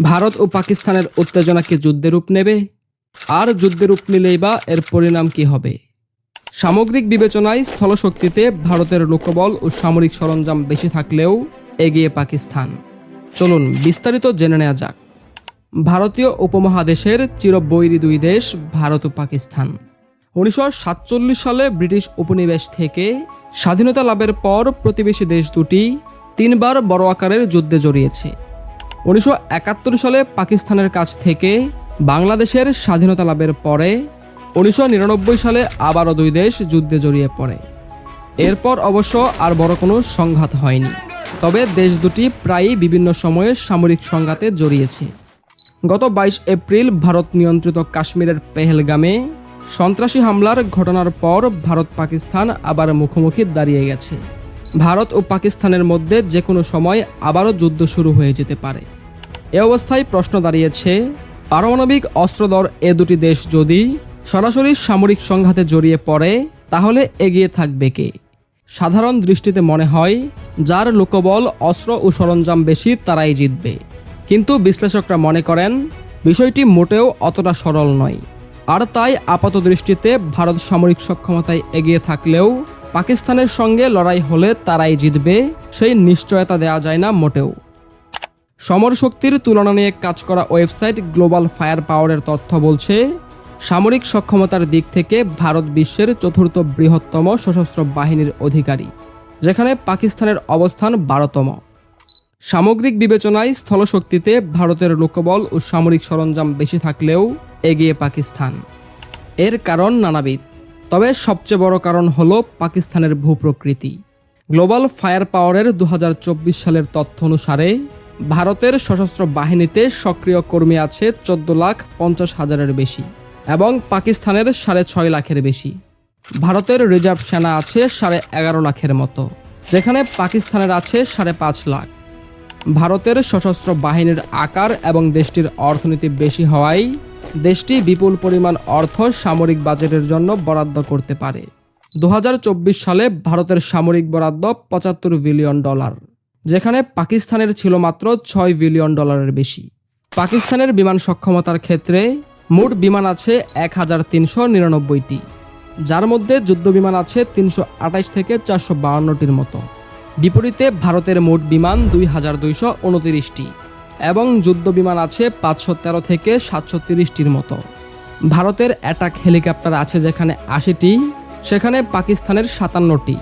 ভারত ও পাকিস্তানের উত্তেজনাকে যুদ্ধে রূপ নেবে, আর যুদ্ধে রূপ নিলেই বা এর পরিণাম কি হবে? সামগ্রিক বিবেচনায় স্থলশক্তিতে ভারতের লোকবল ও সামরিক সরঞ্জাম বেশি থাকলেও এগিয়ে পাকিস্তান। চলুন বিস্তারিত জেনে নেওয়া যাক। ভারতীয় উপমহাদেশের চিরবৈরী দুই দেশ, ভারত ও পাকিস্তান। উনিশশো সাতচল্লিশ সালে ব্রিটিশ উপনিবেশ থেকে স্বাধীনতা লাভের পর প্রতিবেশী দেশ দুটি তিনবার বড় আকারের যুদ্ধে জড়িয়েছে। উনিশশো একাত্তর সালে পাকিস্তানের কাছ থেকে বাংলাদেশের স্বাধীনতা লাভের পরে উনিশশো নিরানব্বই সালে আবারও দুই দেশ যুদ্ধে জড়িয়ে পড়ে। এরপর অবশ্য আর বড় কোনো সংঘাত হয়নি। তবে দেশ দুটি প্রায়ই বিভিন্ন সময়ে সামরিক সংঘাতে জড়িয়েছে। গত বাইশ এপ্রিল ভারত নিয়ন্ত্রিত কাশ্মীরের পেহেলগামে সন্ত্রাসী হামলার ঘটনার পর ভারত পাকিস্তান আবার মুখোমুখি দাঁড়িয়ে গেছে। ভারত ও পাকিস্তানের মধ্যে যে কোনো সময় আবারও যুদ্ধ শুরু হয়ে যেতে পারে। এ অবস্থায় প্রশ্ন দাঁড়িয়েছে, পারমাণবিক অস্ত্রধর এ দুটি দেশ যদি সরাসরি সামরিক সংঘাতে জড়িয়ে পড়ে, তাহলে এগিয়ে থাকবে কে? সাধারণ দৃষ্টিতে মনে হয়, যার লোকবল, অস্ত্র ও সরঞ্জাম বেশি তারাই জিতবে। কিন্তু বিশ্লেষকরা মনে করেন, বিষয়টি মোটেও অতটা সরল নয়। আর তাই আপাত দৃষ্টিতে ভারত সামরিক সক্ষমতায় এগিয়ে থাকলেও পাকিস্তানের সঙ্গে লড়াই হলে তারাই জিতবে, সেই নিশ্চয়তা দেওয়া যায় না মোটেও। সমর শক্তির তুলনা নিয়ে কাজ করা ওয়েবসাইট গ্লোবাল ফায়ার পাওয়ারের তথ্য বলছে, সামরিক সক্ষমতার দিক থেকে ভারত বিশ্বের চতুর্থ বৃহত্তম সশস্ত্র বাহিনীর অধিকারী, যেখানে পাকিস্তানের অবস্থান বারোতম। সামগ্রিক বিবেচনায় স্থলশক্তিতে ভারতের লোকবল ও সামরিক সরঞ্জাম বেশি থাকলেও এগিয়ে পাকিস্তান। এর কারণ নানাবিধ। তবে সবচেয়ে বড় কারণ হল পাকিস্তানের ভূপ্রকৃতি। গ্লোবাল ফায়ার পাওয়ারের দু হাজার চব্বিশ সালের তথ্য অনুসারে, ভারতের সশস্ত্র বাহিনীতে সক্রিয় কর্মী আছে চোদ্দ লাখ পঞ্চাশ হাজারের বেশি এবং পাকিস্তানের সাড়ে ছয় লাখের বেশি। ভারতের রিজার্ভ সেনা আছে সাড়ে এগারো লাখের মতো, যেখানে পাকিস্তানের আছে সাড়ে পাঁচ লাখ। ভারতের সশস্ত্র বাহিনীর আকার এবং দেশটির অর্থনীতি বেশি হওয়ায় দেশটি বিপুল পরিমাণ অর্থ সামরিক বাজেটের জন্য বরাদ্দ করতে পারে। দু হাজার চব্বিশ সালে ভারতের সামরিক বরাদ্দ পঁচাত্তর বিলিয়ন ডলার, যেখানে পাকিস্তানের ছিল মাত্র ছয় বিলিয়ন ডলারের বেশি। পাকিস্তানের বিমান সক্ষমতার ক্ষেত্রে মোট বিমান আছে এক হাজার তিনশো নিরানব্বইটি, যার মধ্যে যুদ্ধ বিমান আছে তিনশো আঠাশ থেকে চারশো বাউন্নটির মতো। বিপরীতে ভারতের মোট বিমান দুই হাজার দুইশো উনতিরিশটি। এবং যুদ্ধ বিমান আছে পাঁচশো তেরো থেকে সাতশো তিরিশটির মতো। ভারতের অ্যাটাক হেলিকপ্টার আছে যেখানে আশিটি, সেখানে পাকিস্তানের সাতান্নটি।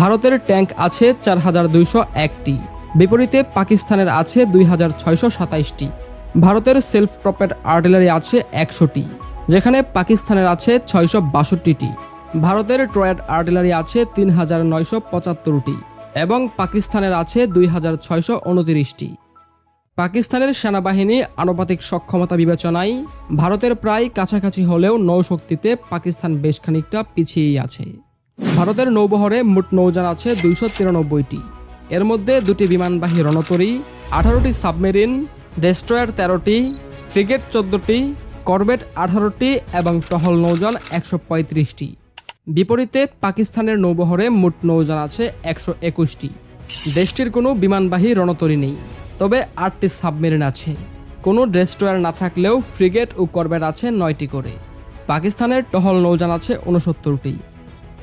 ভারতের ট্যাঙ্ক আছে চার হাজার দুইশো একটি। বিপরীতে পাকিস্তানের আছে দুই হাজার ছয়শো সাতাইশটি। ভারতের সেলফ প্রপেড আর্টিলারি আছে একশোটি, যেখানে পাকিস্তানের আছে ছয়শো বাষট্টিটি। ভারতের ট্রয়েড আর্টিলারি আছে তিন হাজার নয়শো পঁচাত্তরটি এবং পাকিস্তানের আছে দুই হাজার ছয়শো উনতিরিশটি। পাকিস্তানের সেনাবাহিনী আনুপাতিক সক্ষমতা বিবেচনায় ভারতের প্রায় কাছাকাছি হলেও নৌশক্তিতে পাকিস্তান বেশ খানিকটা পিছিয়েই আছে। ভারতের নৌবহরে মোট নৌযান আছে দুইশো তিরানব্বইটি। এর মধ্যে দুটি বিমানবাহী রণতরী, আঠারোটি সাবমেরিন, ডেস্ট্রয়ার তেরোটি, ফ্রিগেট চোদ্দটি করবেট আঠারোটি এবং টহল নৌযান একশো পঁয়ত্রিশটি। বিপরীতে পাকিস্তানের নৌবহরে মোট নৌযান আছে একশো একুশটি। দেশটির কোনো বিমানবাহী রণতরী নেই। তবে আটটি সাবমেরিন আছে। কোনো ডেস্ট্রয়ার না থাকলেও ফ্রিগেট ও করবেট আছে নয়টি করে। পাকিস্তানের টহল নৌযান আছে উনসত্তরটি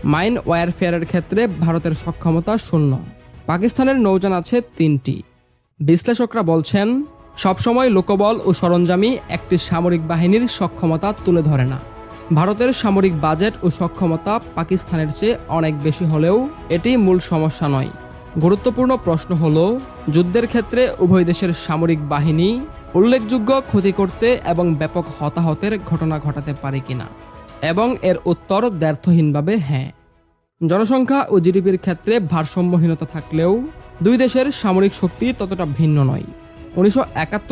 মাইন ওয়ারফেয়ারের ক্ষেত্রে ভারতের সক্ষমতা শূন্য। পাকিস্তানের নৌযান আছে তিনটি। বিশ্লেষকরা বলছেন, সবসময় লোকবল ও সরঞ্জামই একটি সামরিক বাহিনীর সক্ষমতা তুলে ধরে না। ভারতের সামরিক বাজেট ও সক্ষমতা পাকিস্তানের চেয়ে অনেক বেশি হলেও এটি মূল সমস্যা নয়। গুরুত্বপূর্ণ প্রশ্ন হল যুদ্ধের ক্ষেত্রে উভয় দেশের সামরিক বাহিনী উল্লেখযোগ্য ক্ষতি করতে এবং ব্যাপক হতাহতের ঘটনা ঘটাতে পারে কিনা, এবং এর উত্তর ব্যর্থহীনভাবে হ্যাঁ। জনসংখ্যা ও জিডিপির ক্ষেত্রে ভারসাম্যহীনতা থাকলেও দুই দেশের সামরিক শক্তি ততটা ভিন্ন নয়। উনিশশো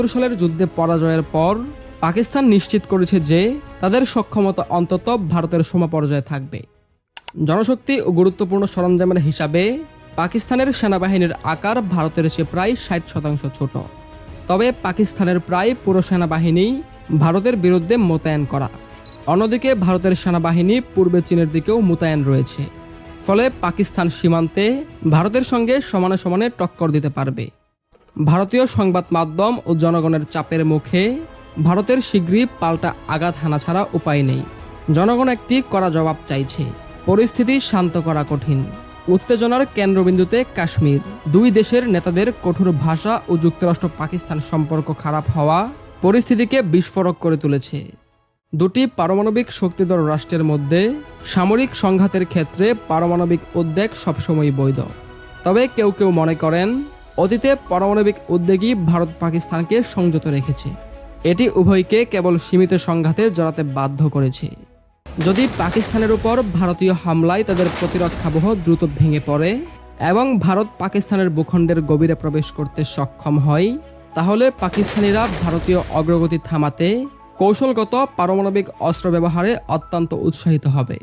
সালের যুদ্ধে পরাজয়ের পর পাকিস্তান নিশ্চিত করেছে যে তাদের সক্ষমতা অন্তত ভারতের সমপর্যায়ে থাকবে। জনশক্তি ও গুরুত্বপূর্ণ সরঞ্জামের হিসাবে পাকিস্তানের সেনাবাহিনীর আকার ভারতের চেয়ে প্রায় ষাট শতাংশ ছোট। তবে পাকিস্তানের প্রায় পুরো সেনাবাহিনী ভারতের বিরুদ্ধে মোতায়েন করা। অন্যদিকে ভারতের সেনাবাহিনী পূর্বে চীনের দিকেও মোতায়েন রয়েছে। ফলে পাকিস্তান সীমান্তে ভারতের সঙ্গে সমানে সমানে টক্কর দিতে পারবে। ভারতীয় সংবাদ মাধ্যম ও জনগণের চাপের মুখে ভারতের শীঘ্রই পাল্টা আঘাত হানা ছাড়া উপায় নেই। জনগণ একটি কড়া জবাব চাইছে। পরিস্থিতি শান্ত করা কঠিন। উত্তেজনার কেন্দ্রবিন্দুতে কাশ্মীর। দুই দেশের নেতাদের কঠোর ভাষা ও যুক্তরাষ্ট্র পাকিস্তান সম্পর্ক খারাপ হওয়া পরিস্থিতিকে বিস্ফোরক করে তুলেছে। দুটি পারমাণবিক শক্তিধর রাষ্ট্রের মধ্যে সামরিক সংঘাতের ক্ষেত্রে পারমাণবিক উদ্বেগ সবসময় বৈধ। তবে কেউ কেউ মনে করেন, অতীতে পারমাণবিক উদ্বেগই ভারত পাকিস্তানকে সংযত রেখেছে। এটি উভয়কে কেবল সীমিত সংঘাতে জড়াতে বাধ্য করেছে। যদি পাকিস্তানের উপর ভারতীয় হামলায় তাদের প্রতিরক্ষাবহ দ্রুত ভেঙে পড়ে এবং ভারত পাকিস্তানের ভূখণ্ডের গভীরে প্রবেশ করতে সক্ষম হয়, তাহলে পাকিস্তানিরা ভারতীয় অগ্রগতি থামাতে কৌশলগত পারমাণবিক অস্ত্র ব্যবহারে অত্যন্ত উৎসাহিত হবে।